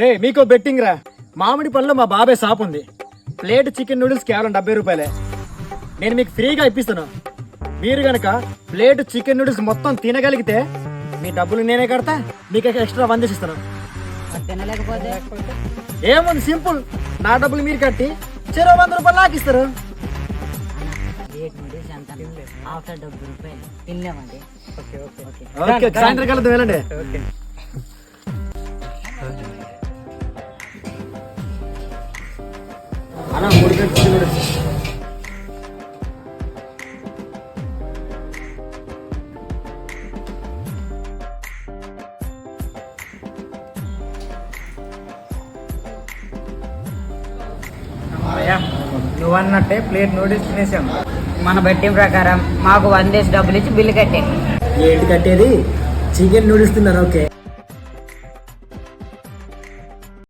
రే మీకు బెట్టింగ్ రా. మామిడి పళ్ళలో మా బాబాయ్ షాప్ ఉంది. ప్లేట్ చికెన్ నూడిల్స్ కేవలం డెబ్బై రూపాయలే. నేను మీకు ఫ్రీగా ఇప్పిస్తాను. మీరు గనక ప్లేట్ చికెన్ నూడిల్స్ మొత్తం తినగలిగితే మీ డబ్బులు నేనే కడతా మీకు ఎక్స్ట్రా వంద ఇస్తాను. మరి తినలేకపోతే? ఏముంది సింపుల్. నా డబ్బులు మీరు కట్టి చెరో వంద రూపాయలు నాకు ఇస్తారు. రేట్ నూడిల్స్ ఎంత? నువ్వు అన్నట్టే ప్లేట్ నూడిల్స్ తినేసాం. మన బెట్టింగ్ ప్రకారం మాకు వందేసి డబ్బులు ఇచ్చి బిల్లు కట్టే. ఏంటి కట్టేది? చికెన్ నూడిల్స్ తిన్నారు? ఓకే.